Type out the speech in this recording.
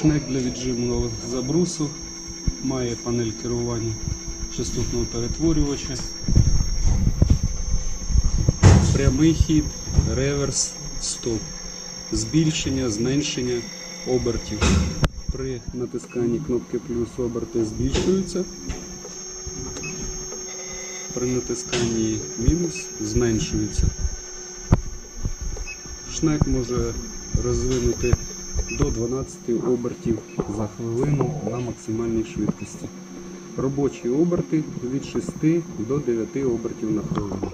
Шнек для віджимного забрусу, має панель керування частотного перетворювача, прямий хід, реверс, стоп, збільшення, зменшення обертів. При натисканні кнопки плюс оберти збільшуються. При натисканні мінус зменшуються. Шнек може розвинути до 12 обертів за хвилину на максимальній швидкості. Робочі оберти від 6 до 9 обертів на хвилину.